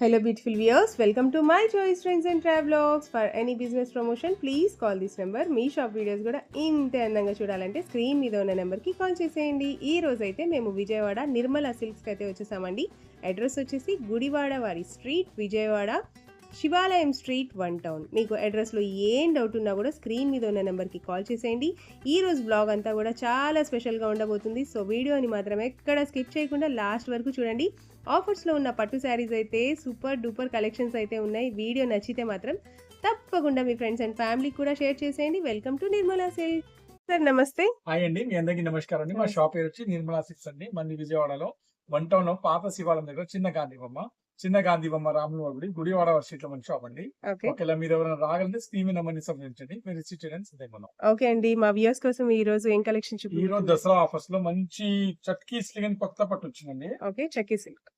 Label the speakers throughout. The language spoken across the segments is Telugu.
Speaker 1: Hello beautiful viewers welcome to my choice trends and travelogues for any business promotion please call this number me shop videos కూడా ఇంత అందంగా చూడాలంటే స్క్రీన్ మీద ఉన్న నెంబర్కి కాల్ చేసేయండి ఈ రోజైతే మేము విజయవాడ నిర్మల సిల్క్స్కి అయితే వచ్చేసామండి అడ్రస్ వచ్చేసి గుడివాడ వారి స్ట్రీట్ విజయవాడ శివాలయం స్ట్రీట్ వన్ టౌన్. మీకు అడ్రస్లో ఏం డౌట్ ఉన్నా కూడా స్క్రీన్ మీద ఉన్న నెంబర్కి కాల్ చేసేయండి. ఈ రోజు బ్లాగ్ అంతా కూడా చాలా స్పెషల్గా ఉండబోతుంది. సో వీడియోని మాత్రం ఎక్కడ స్కిప్ చేయకుండా లాస్ట్ వరకు చూడండి. ఆఫర్స్లో ఉన్న పట్టు శారీస్ అయితే సూపర్ డూపర్ కలెక్షన్స్ అయితే ఉన్నాయి. వీడియో నచ్చితే మాత్రం తప్పకుండా మీ ఫ్రెండ్స్ అండ్ ఫ్యామిలీ కూడా షేర్ చేసేయండి. Welcome to Nirmala silk sir నమస్తే.
Speaker 2: హాయ్ అండి. మీ అందరికీ నమస్కారం అండి. మా. షాప్ పేరు వచ్చి నిర్మలా సిక్స్ అండి. మన విజయవాడలో వన్ టౌన్లో పాత శివాలయం దగ్గర చిన్న గాంధీ బొమ్మ చిన్న గాంధీ బొమ్మ రాముల గుడి గుడివాడ స్ట్రీట్లో మన షాప్ అండి.
Speaker 1: ఓకే.
Speaker 2: ఒకవేళ మీరు ఎవరైనా రాగలితే స్క్రీన్ నెంబర్ని సంప్రదించండి. మీరు రిసీవ్ చేయడానికి సిద్ధంగా
Speaker 1: ఓకే అండి. మా వ్యూస్ కోసం ఈ రోజు ఏం కలెక్షన్
Speaker 2: ఈ రోజు
Speaker 1: చూపి
Speaker 2: దసరా ఆఫర్స్లో మంచి చట్కీ స్లిగన్ కొత్త పట్టు వచ్చిందండి.
Speaker 1: ఓకే చక్కీ సిల్క్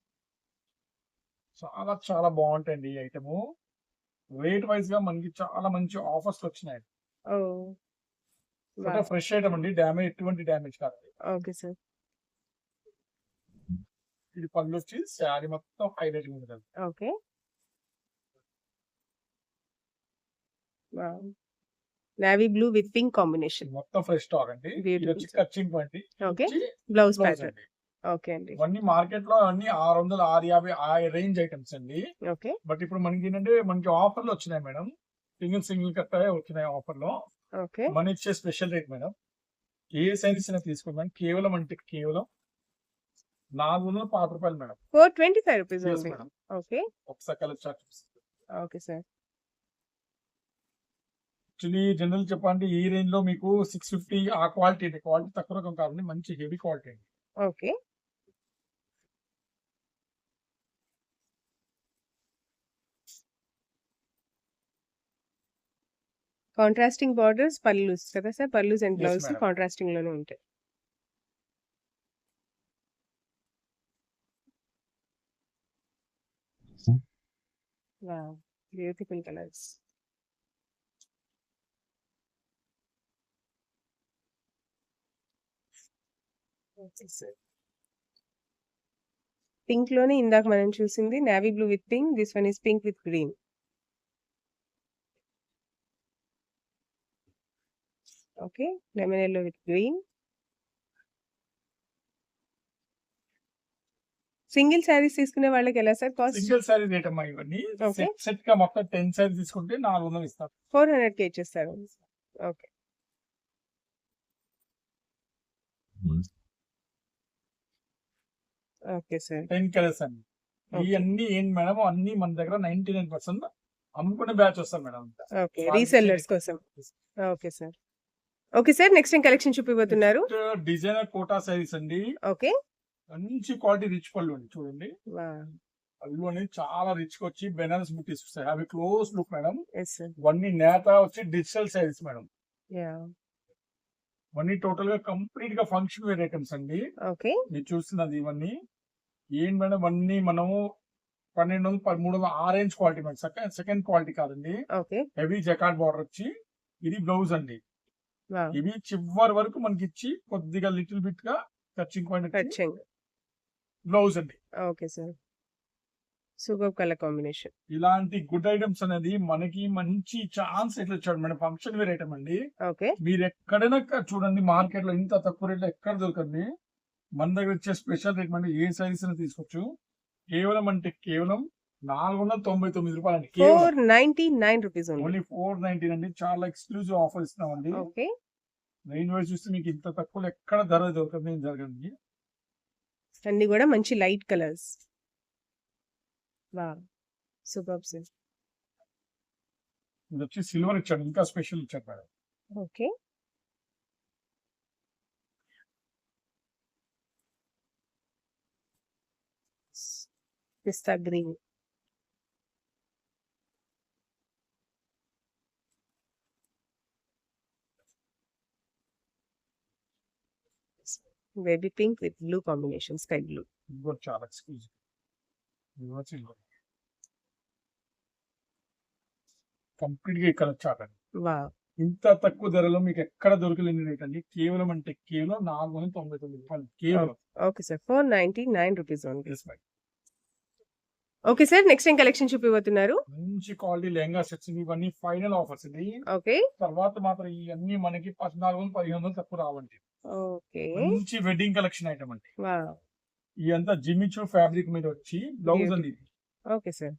Speaker 2: చాలా చాలా బాగుంటాయండి ఈ ఐటమ్ రేట్ వైజ్గా మనకి చాలా మంచి ఆఫర్స్ వచ్చినాయి.
Speaker 1: ఓ
Speaker 2: ఫ్రెష్ ఐటమ్ అండి. డ్యామేజ్ ఎటువంటి డ్యామేజ్ కాదు
Speaker 1: ఓకే సార్.
Speaker 2: ఇది పళ్ళు వచ్చి శారీ మొత్తం హైలైట్ ఉంటుంది
Speaker 1: okay. Navy blue with pink combination
Speaker 2: మొత్తం ఫ్రెష్ స్టాక్ అండి. ఇది. వచ్చి catching point
Speaker 1: okay. Blouse pattern okay అండి.
Speaker 2: ఇవన్నీ మార్కెట్లో అన్ని ఆరు వందలు ఆరు యాభై ఆ రేంజ్ ఐటమ్స్ అండి.
Speaker 1: ఓకే.
Speaker 2: బట్ ఇప్పుడు మనకి ఏంటంటే మనకి ఆఫర్లు వచ్చినాయి మేడం. సింగిల్ సింగిల్ కట్ట వచ్చినాయి ఆఫర్లో
Speaker 1: ఓకే.
Speaker 2: మన ఇచ్చే స్పెషల్ రేట్ మేడం. ఏ సైజెస్ అయినా తీసుకున్నాం కేవలం అంటే కేవలం నాలుగు వందల పాత రూపాయలు madam.
Speaker 1: Four twenty five rupees
Speaker 2: madam.
Speaker 1: Okay.
Speaker 2: ఒకసారి
Speaker 1: ఓకే సార్.
Speaker 2: యాక్చువల్లీ జనరల్ చెప్పాలంటే ఈ రేంజ్లో మీకు సిక్స్ ఫిఫ్టీ ఆ క్వాలిటీ క్వాలిటీ తక్కువ రకం కాదండి. మంచి హెవీ క్వాలిటీ అండి.
Speaker 1: ఓకే. కాంట్రాస్టింగ్ బార్డర్స్ పల్లూస్ కదా సార్? Pallus and blouse. కాంట్రాస్టింగ్లోనే ఉంటాయి. బ్యూటిఫుల్ కలర్స్ పింక్లోనే ఇందాక మనం చూసింది navy blue with pink this one is pink with green okay lemon yellow with green single saris తీసుకునే వాళ్ళకి ఎలా sir cost?
Speaker 2: Single sari rate అమ్మా ఇవన్నీ?
Speaker 1: Okay.
Speaker 2: సెట్ సెట్గా మొత్తం టెన్ సారీ తీసుకుంటే నాలుగు వందలు ఇస్తారు.
Speaker 1: ఫోర్ హండ్రెడ్కి ఇచ్చేస్తారు. Okay. Okay sir.
Speaker 2: Ten colours అండి.
Speaker 1: Okay.
Speaker 2: ఇవన్నీ ఏంటి మేడం? అన్ని మన దగ్గర నైన్టీ నైన్ పర్సెంట్ అమ్ముకునే బ్యాచ్ వస్తారు మేడం.
Speaker 1: ఓకే.
Speaker 2: Quality
Speaker 1: రీసెల్లర్స్ కోసం. Okay sir. Okay sir next ఏం కలెక్షన్ చూపిపోతున్నారు
Speaker 2: డిజైనర్ కోటా సారీస్ అండి.
Speaker 1: ఓకే.
Speaker 2: మంచి క్వాలిటీ రిచ్ పళ్ళు అండి చూడండి. పళ్ళు అనేది చాలా రిచ్ వచ్చి బెనారస్ బుట్టీస్ వస్తాయి. అవి క్లోజ్ లుక్ మేడం. ఇవన్నీ నేత వచ్చి డిజిటల్ సారీస్ మేడం. ఇవన్నీ టోటల్గా కంప్లీట్గా ఫంక్షన్ వేర్ ఐటమ్స్ అండి. మీరు చూస్తున్నది ఇవన్నీ. ఏంటి మేడం ఇవన్నీ మనము పన్నెండు వందలు పదమూడు వందలు orange quality madam. Second second quality కాదండి. హెవీ జకాట్ బార్డర్ వచ్చి ఇది బ్లౌజ్ అండి. ఇవి చివరి వరకు మనకి ఇచ్చి కొద్దిగా లిటిల్ బిట్గా టచింగ్ పాయింట్ బ్లౌజ్ అండి.
Speaker 1: Okay sir. Super colour combination.
Speaker 2: ఇలాంటి గుడ్ ఐటమ్స్ అనేది మనకి మంచి ఛాన్స్ ఎట్లా ఇచ్చాడు మేడం ఫంక్షన్ వేర్ ఐటమ్ అండి.
Speaker 1: ఓకే.
Speaker 2: మీరు ఎక్కడైనా చూడండి మార్కెట్లో ఇంత తక్కువ రేట్లో ఎక్కడ దొరకండి మన దగ్గర వచ్చే స్పెషల్ రేట్ అంటే ఏ సైజ్ అయినా తీసుకోవచ్చు. కేవలం అంటే కేవలం నాలుగు వందల తొంభై తొమ్మిది రూపాయలు అండి
Speaker 1: four ninety nine rupees only
Speaker 2: four nineteen అండి చాలా ఎక్స్క్లూజివ్ ఆఫర్ ఇస్తున్నామండి.
Speaker 1: ఓకే.
Speaker 2: రైన్ వైజ్ చూస్తే మీకు ఇంత తక్కువ ఎక్కడ ధర దొరకదు జరగండి
Speaker 1: అన్ని కూడా మంచి లైట్ కలర్స్. వా సూపర్ సార్
Speaker 2: ఇది వచ్చి సిల్వర్ ఇచ్చాడు ఇంకా స్పెషల్ ఇచ్చాడు madam.
Speaker 1: Okay. Pista green. Baby pink with blue combination sky blue
Speaker 2: చాలా ఎక్స్క్లూజివ్ కంప్లీట్గా చాటండి
Speaker 1: వా
Speaker 2: ఇంత తక్కువ ధరలో మీకు ఎక్కడ దొరకలేని రేట్ అండి? కేవలం అంటే కేవలం నాలుగు వందల తొంభై తొమ్మిది రూపాయలు. కేవలం.
Speaker 1: Okay sir four ninety nine rupees only. Okay sir next ఏం కలెక్షన్ చూపిపోతున్నారు
Speaker 2: మంచి క్వాలిటీ లెహంగా సెట్స్ ఇవన్నీ ఫైనల్ ఆఫర్స్ ఇది.
Speaker 1: ఓకే.
Speaker 2: తర్వాత మాత్రం ఇవన్నీ మనకి పద్నాలుగు వందలు పదిహేను వందలు తక్కువ రావండి.
Speaker 1: ఓకే.
Speaker 2: మంచి వెడ్డింగ్ కలెక్షన్ ఐటమ్ అండి. ఇదంతా జిమిచూ ఫ్యాబ్రిక్ మీద వచ్చి బ్లౌజ్ అండి ఇది.
Speaker 1: Okay sir.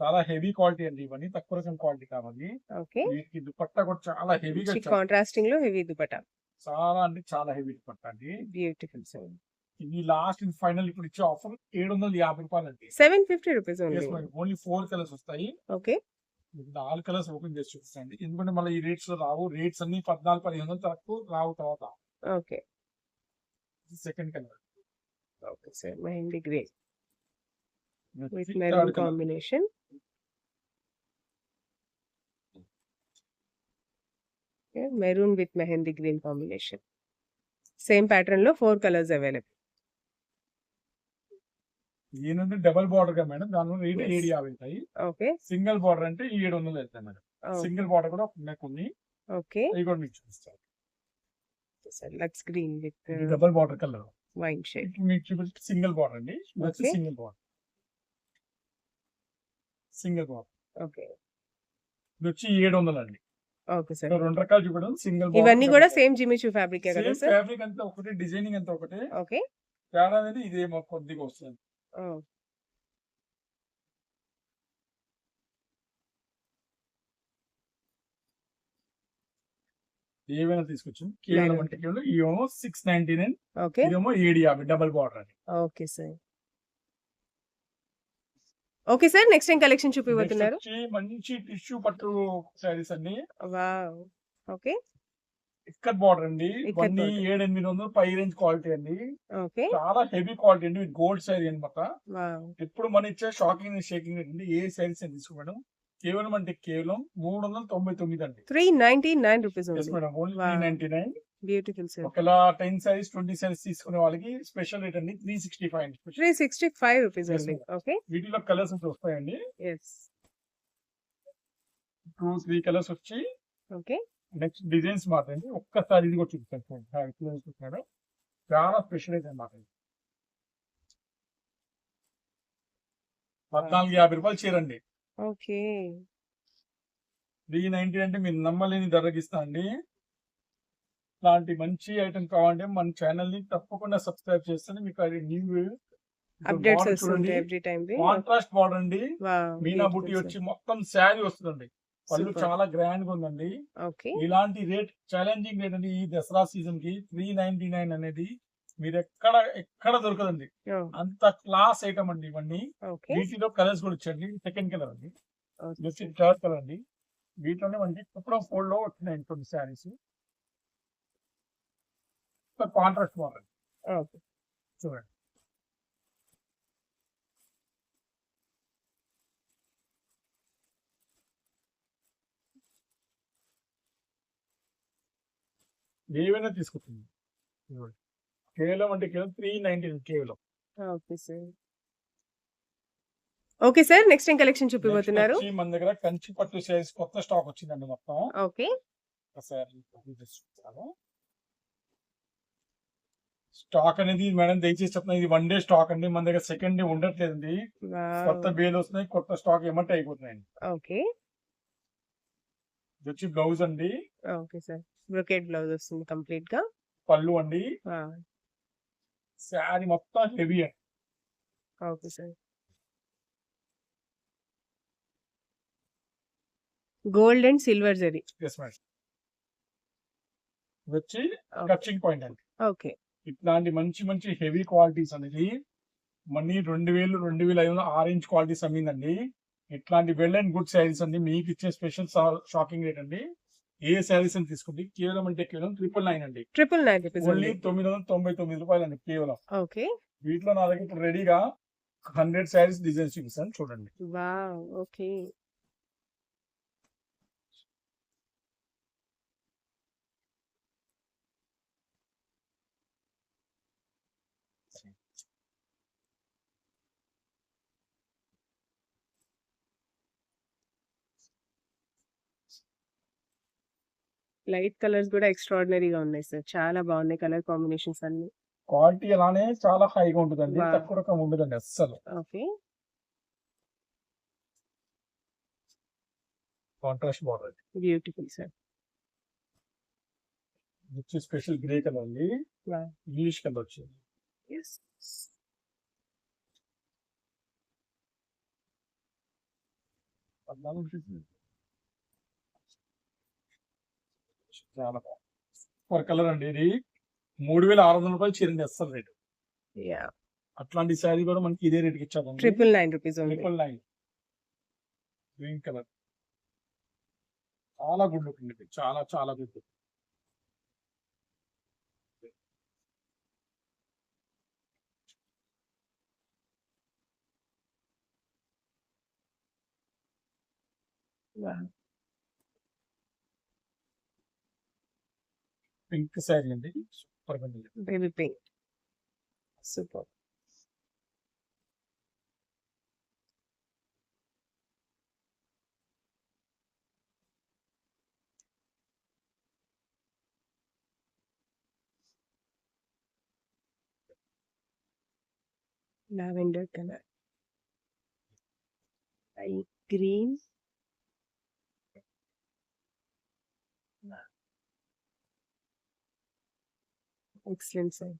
Speaker 2: చాలా హెవీ క్వాలిటీ అండి ఇవన్నీ తక్కువ రకం క్వాలిటీ కావాలి
Speaker 1: ఓకే.
Speaker 2: వీటికి దుపట్టా కూడా చాలా హెవీగా
Speaker 1: కాంట్రాస్టింగ్లో హెవీ దుపట్టా.
Speaker 2: చాలా అంటే చాలా హెవీ దుపట్టా అండి.
Speaker 1: బ్యూటిఫుల్ సార్
Speaker 2: ఇది లాస్ట్ ఇది ఫైనల్ ఇప్పుడు ఇచ్చే ఆఫర్ ఏడు వందల యాభై రూపాయలు అండి
Speaker 1: seven fifty rupees only
Speaker 2: only four colours వస్తాయి.
Speaker 1: ఓకే
Speaker 2: నాలుగు కలర్స్ ఓపెన్ చేసి చూపిస్తాండి ఎందుకంటే మళ్ళీ ఈ రేట్స్లో రావు. రేట్స్ అన్ని పద్నాలుగు పదిహేను వందలు తక్కువ రావు తర్వాత.
Speaker 1: Okay
Speaker 2: second colour
Speaker 1: okay sir mehndi grey with maroon combination maroon with mehndi green combination same ప్యాటర్న్లో ఫోర్ కలర్స్ అవైలబుల్
Speaker 2: ఏంటంటే డబల్ బార్డర్గా మేడం దానిలో రేట్. ఏడు యాభై అవుతాయి
Speaker 1: ఓకే.
Speaker 2: సింగిల్ బార్డర్ అంటే ఏడు వందలు వెళ్తాయి మేడం. సింగిల్ బార్డర్ కూడా నాకు ఉంది.
Speaker 1: ఓకే.
Speaker 2: అవి కూడా మీకు చూపిస్తాను.
Speaker 1: Sir lux green with
Speaker 2: double border colour.
Speaker 1: Wine shade
Speaker 2: మీకు చూపిస్తే సింగిల్ బార్డర్ అండి. Single border. Single border.
Speaker 1: Okay.
Speaker 2: ఇది వచ్చి ఏడు వందలు అండి.
Speaker 1: ఓకే సార్
Speaker 2: రెండు రకాలు చూపడం. సింగిల్
Speaker 1: ఇవన్నీ కూడా సేమ్ జిమిచూ ఫ్యాబ్రిక్ కదా సార్
Speaker 2: ఫ్యాబ్రిక్ అంతా ఒకటే డిజైనింగ్ అంతా ఒకటే.
Speaker 1: ఓకే.
Speaker 2: తేడా అనేది ఇదే మాకు కొద్దిగా వస్తుంది. ఏవైనా తీసుకొచ్చాం కేవలం అంటే కేవలం ఇవేమో సిక్స్ నైన్టీ నైన్
Speaker 1: ఓకే.
Speaker 2: ఇదేమో ఏడు యాభై డబల్ బార్డర్ అని.
Speaker 1: Okay sir. Okay sir next ఏం కలెక్షన్
Speaker 2: వచ్చి మంచి టిష్యూ పట్టు శారీస్ అండి
Speaker 1: వావ్. ఓకే.
Speaker 2: ఇక్కత్ బార్డర్ అండి. ఇవన్నీ. ఏడు ఎనిమిది వందలు పై రేంజ్ క్వాలిటీ అండి. చాలా హెవీ క్వాలిటీ అండి. గోల్డ్ శారీ అనమాట ఇప్పుడు మన ఇచ్చే షాకింగ్ షేకింగ్ అండి. ఏ శారీస్ అని తీసుకో మేడం. కేవలం అంటే కేవలం మూడు వందల తొంభై తొమ్మిది అండి.
Speaker 1: Three ninety nine rupees
Speaker 2: madam only. Three ninety nine
Speaker 1: beautiful sir
Speaker 2: ఒకవేళ టెన్ సారీస్ ట్వంటీ సారీస్ తీసుకునే వాళ్ళకి స్పెషల్ రేట్ అండి త్రీ సిక్స్టీ ఫైవ్ అండి.
Speaker 1: Three sixty five rupees
Speaker 2: ma'am.
Speaker 1: Okay.
Speaker 2: వీటిలో కలర్స్ వస్తాయండి.
Speaker 1: ఎస్
Speaker 2: టూ త్రీ కలర్స్ వచ్చి
Speaker 1: ఓకే.
Speaker 2: నెక్స్ట్ డిజైన్స్ మాత్రండి ఒక్కసారి ఇది కూడా చూపిస్తాను చూడండి. ఆ, ఇట్లా చూపిస్తున్నాడు చాలా స్పెషల్ అయితే అన్నమాట ఇది. పద్నాలుగు యాభై రూపాయలు చీరండి
Speaker 1: ఓకే.
Speaker 2: త్రీ నైన్టీ అంటే మీరు నమ్మలేని ధరకి ఇస్తా అండి. ఇలాంటి మంచి ఐటమ్ కావాలంటే మన ఛానల్ని తప్పకుండా సబ్స్క్రైబ్ చేస్తే మీకు అది న్యూ
Speaker 1: అప్డేట్స్ వస్తుంది ఎవ్రీ టైం
Speaker 2: కాంట్రాస్ట్ బార్డర్ అండి. మీనా బుట్టి వచ్చి మొత్తం శారీ వస్తుందండి. పళ్ళు. చాలా గ్రాండ్గా ఉందండి ఇలాంటి రేట్ ఛాలెంజింగ్ రేట్ అండి ఈ దసరా సీజన్కి త్రీ నైన్టీ నైన్ అనేది మీరు ఎక్కడ ఎక్కడ దొరకదండి అంత క్లాస్ ఐటమ్ అండి ఇవన్నీ. వీటిలో కలర్స్ కూడా వచ్చండి సెకండ్ కలర్ అండి. వచ్చి థర్డ్ కలర్ అండి. వీటిలోనే మనకి కుప్పడం ఫోల్డ్లో వచ్చినాయి కొన్ని శారీస్. Contrast model. చూడండి. ఏవైనా తీసుకుంటుంది. కేవలం అంటే కేవలం త్రీ నైన్టీ కేవలం.
Speaker 1: Okay sir. Okay sir next ఏం కలెక్షన్ చూపిపోతున్నారు
Speaker 2: మన దగ్గర కంచి పట్టు సైజ్ కొత్త స్టాక్ వచ్చిందండి మొత్తం.
Speaker 1: ఓకే.
Speaker 2: స్టాక్ అనేది మేడం దయచేసి చెప్తున్నా ఇది వన్ డే స్టాక్ అండి. మన దగ్గర సెకండ్ డే ఉండట్లేదండి. కొత్త బేల్ వస్తున్నాయి కొత్త స్టాక్ ఏమంటే అయిపోతున్నాయండి.
Speaker 1: ఓకే.
Speaker 2: ఇది వచ్చి బ్లౌజ్ అండి.
Speaker 1: Okay sir. బ్రొకెట్ బ్లౌజ్ వస్తుంది కంప్లీట్గా
Speaker 2: పళ్ళు అండి. శారీ మొత్తం హెవీ అండి.
Speaker 1: Okay sir. Gold and silver zari.
Speaker 2: Yes madam వచ్చి. టచింగ్ పాయింట్ అండి.
Speaker 1: ఓకే.
Speaker 2: ఇట్లాంటి మంచి మంచి హెవీ క్వాలిటీస్ అనేది మనీ రెండు వేలు రెండు వేల ఐదు వందలు ఆరెంజ్ క్వాలిటీస్ అమ్మిందండి. ఇట్లాంటి వెల్ అండ్ గుడ్ శారీస్ అండి మీకు ఇచ్చే స్పెషల్ షాకింగ్ రేట్ అండి. ఏ శారీస్ అని తీసుకోండి కేవలం అంటే కేవలం ట్రిపుల్ నైన్ అండి.
Speaker 1: ట్రిపుల్ నైన్
Speaker 2: ఓన్లీ తొమ్మిది వందల తొంభై తొమ్మిది రూపాయలు అండి కేవలం.
Speaker 1: ఓకే.
Speaker 2: వీటిలో నా దగ్గర ఇప్పుడు రెడీగా హండ్రెడ్ శారీస్ డిజైన్స్ చూపిస్తాను చూడండి.
Speaker 1: ఓకే. లైట్ కలర్స్ కూడా ఎక్స్ట్రాడినరీగా ఉన్నాయి సార్. చాలా బాగున్నాయి కలర్ కాంబినేషన్స్ అన్ని.
Speaker 2: క్వాలిటీ అలానే చాలా హైగా ఉంటుందండి. తక్కువ రకం ఉండదండి అస్సలు.
Speaker 1: Okay.
Speaker 2: Contrast border
Speaker 1: beautiful sir.
Speaker 2: వచ్చి స్పెషల్ గ్రే కలర్ అండి. ఇంగ్లీష్ కలర్ వచ్చింది.
Speaker 1: అలా ఉంటుంది
Speaker 2: చాలా బాగుంది. కలర్ అండి ఇది. మూడు వేల ఆరు వందల రూపాయలు చీర తెస్తారు రేటు.
Speaker 1: యా
Speaker 2: అట్లాంటి శారీ కూడా మనకి ఇదే రేట్కి ఇచ్చాము
Speaker 1: triple nine rupees
Speaker 2: triple nine green colour చాలా గుడ్ లుక్ ఉంది చాలా చాలా గుడ్ లుక్ పింక్ శారీ అండి సూపర్ ఉంది.
Speaker 1: Baby pink. Super. Lavender colour. Green. Excellent sir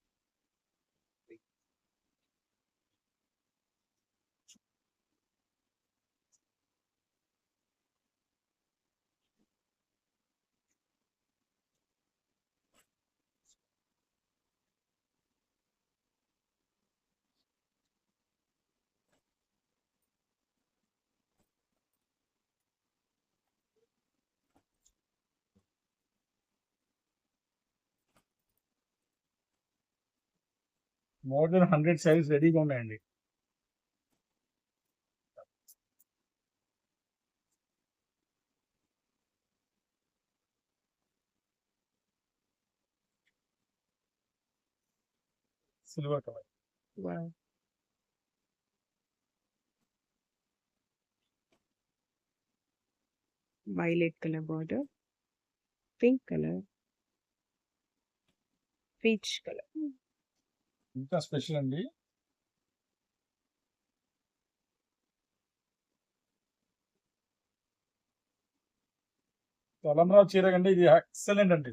Speaker 2: more than hundred saris రెడీగా ఉన్నాయండి silver colour
Speaker 1: Wow. Violet color border, pink color, peach color.
Speaker 2: ఇంకా స్పెషల్ అండి తలంరావు చీర కంటే ఇది ఎక్సలెంట్ అండి.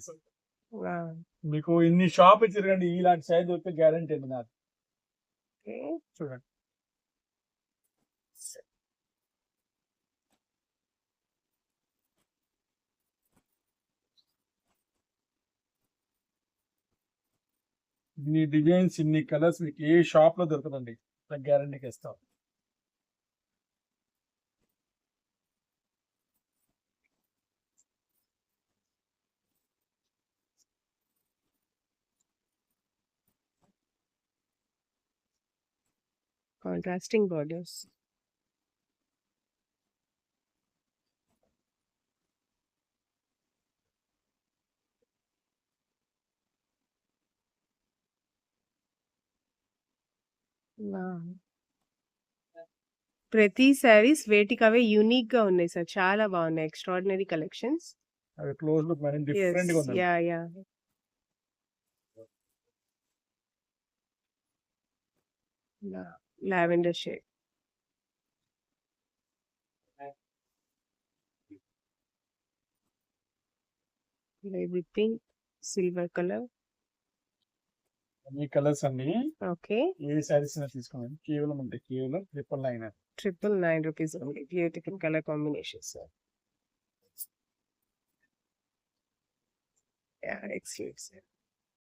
Speaker 2: మీకు ఇన్ని షాప్ తిరగండి ఇలాంటి సైజ్ దొరికితే గ్యారంటీ అండి నాకు. చూడండి ఇన్ని డిజైన్స్ ఇన్ని కలర్స్ మీకు ఏ షాప్లో దొరకదండి గ్యారంటీకి ఇస్తాం
Speaker 1: Contrasting borders. ప్రతి శారీస్ వేటికి అవే యూనిక్గా ఉన్నాయి సార్. చాలా బాగున్నాయి. ఎక్స్ట్రాడినరీ కలెక్షన్స్
Speaker 2: అవి క్లోజ్ లుక్ మరి డిఫరెంట్గా ఉంది
Speaker 1: yeah yeah lavender shade pink silver colour
Speaker 2: ఈ కలర్స్ అన్ని
Speaker 1: ఓకే.
Speaker 2: ఏ శారీస్ తీసుకోండి. కేవలం ఉంటాయి కేవలం triple nine
Speaker 1: triple nine rupees. Only beautiful colour combination sir. Excellent sir.